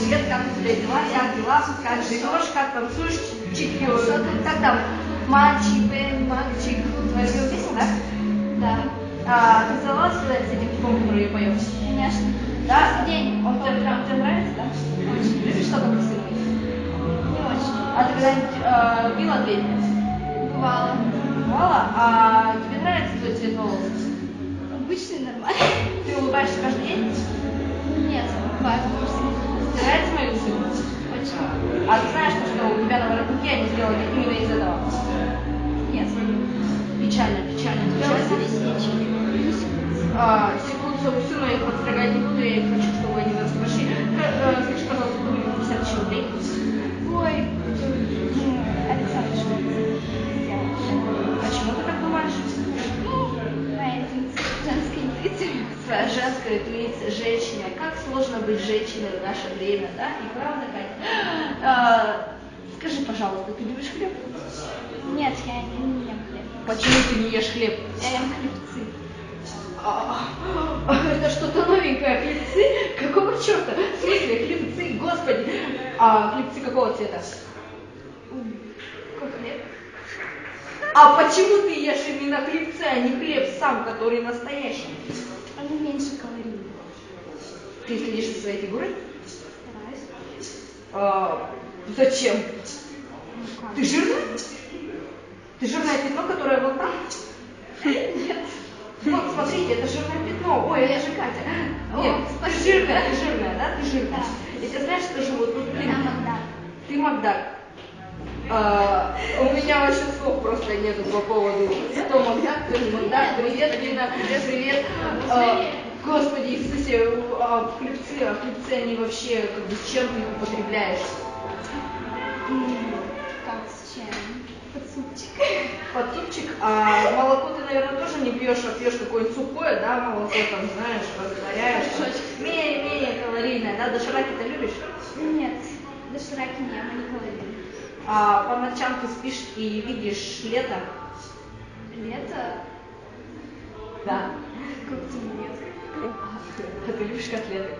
Привет, как у тебя дела, как дела, как живешь, как танцуешь, чики, как там, мальчик, бен, мальчик, твоя песня, да? Да. А, ты когда с этим типом, который ее поет? Конечно. Да? День. Он тебе прям тебе нравится, да? Очень. Любишь что-то красивое? Не очень. А ты когда-нибудь э, била дверь? Бывало. Бывало? А тебе нравится твой цвет волос? Обычный нормально. Ты улыбаешься каждый день? Нет, бывает. Тебе А ты знаешь, что у тебя на воротнике они сделали именно из этого? Нет. Печально, печально. Печально. реснички. А, секунду, усы, но я их подстригать не буду, я их хочу, чтобы они выросли большие. Э, Скажи, пожалуйста, купи 50 тысяч рублей. Ой, Женская интуиция, женщина. Как сложно быть женщиной в наше время, да? И правда, Катя? А, скажи, пожалуйста, ты любишь хлеб? Нет, я не ем хлеб. Почему ты не ешь хлеб? Я ем хлебцы. А, Это что-то новенькое, хлебцы? Какого черта? В смысле, хлебцы, господи. А хлебцы какого цвета? Как хлеб? А почему ты ешь именно хлебцы, а не хлеб сам, который настоящий? Они меньше калорийные. Ты следишь за своей фигурой? Стараюсь. А, зачем? Ну как? Ты жирная? Ты жирное пятно, которое вот там? Нет. Вот, смотрите, это жирное пятно. Ой, это же Катя. Нет, О, ты жирная, ты жирная, да? Ты жирная. И ты знаешь, скажу, вот тут, Я Магда. Ты Макдак. А, у меня вообще слов нету по поводу кто Макдак, кто не Макдак. Привет, Лина, привет, привет. А, Господи Иисусе, а хлебцы, а хлебцы, они вообще, как бы, с чем ты их употребляешь? Как с чем? Под супчик. Под супчик, а молоко ты, наверное, тоже не пьешь, а пьешь какое-нибудь сухое, да, молоко там, знаешь, растворяешь. там. Менее-менее калорийное, да, дошираки ты любишь? Нет, дошираки не они калорийные. А по ночам ты спишь и видишь лето? Лето? Да. Нет. А ты любишь котлеты?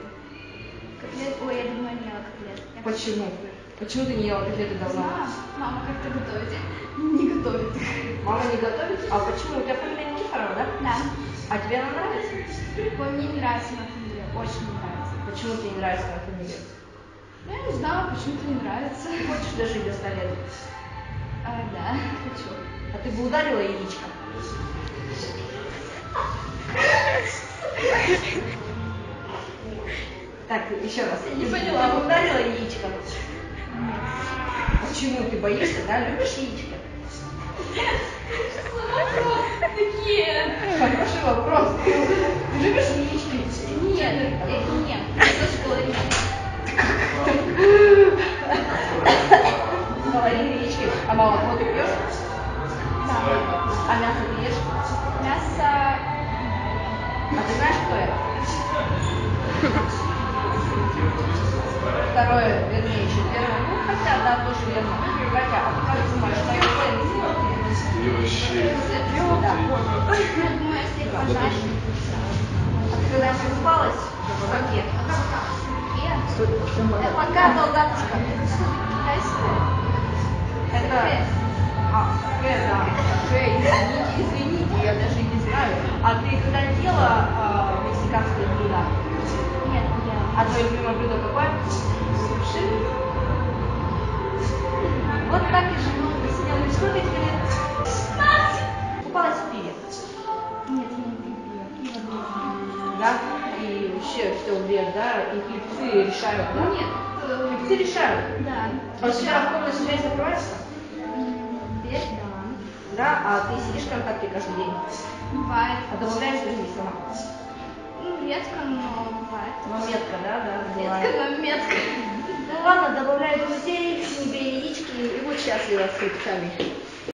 Котлет? Ой, я давно не ела котлет. Почему? Почему ты не ела котлеты давно? Знаю, мама как-то готовит. Не готовит. Мама не готовит? А почему? У тебя фамилия Никифорова, да? Да. А тебе она нравится? Ой, мне не нравится моя фамилия, очень не нравится. Почему тебе не нравится моя фамилия? Ну, я не знаю, почему-то не нравится. Ты хочешь дожить до 100 лет? А, да, хочу. А ты бы ударила яичко? Так, еще раз. Я не Ты поняла. бы ударила яичко? Почему? Ты боишься, да? Любишь яичко? Такие. Хороший вопрос. Ты любишь яички? Нет, это нет. Это тоже калорийные. Калорийные яички. А молоко ты пьешь? Да. А мясо ты ешь? Мясо. А ты знаешь, кто я? Второе, вернее, еще первое. Ну, хотя, да, тоже верно. Катя, а ты как думаешь? И вообще. Да. Я думаю, если пожарить. А ты когда просыпалась? В. Это пока солдаточка. Это... А, э, да. Э, извините, извините, я даже не знаю. А ты когда ела а, мексиканские блюда? Нет, не ела. А твое любимое блюдо какое? Суши? Вот так и живу. Присидела. Сколько тебе лет? Купалась в пиве. Нет, я не было. Да? И вообще все вверх, да? И хлебцы решают, да? Нет. Хлебцы решают. Да. А вчера в комнате связь закрывается? Да. А ты сидишь в контакте каждый день? Бывает. А добавляешь друзей сама? Ну, редко, но бывает. Ну, метко, да, да, Редко, бывает. но метко. Ну ладно, добавляй друзей, не бей яички, и вот счастлива с хлебцами.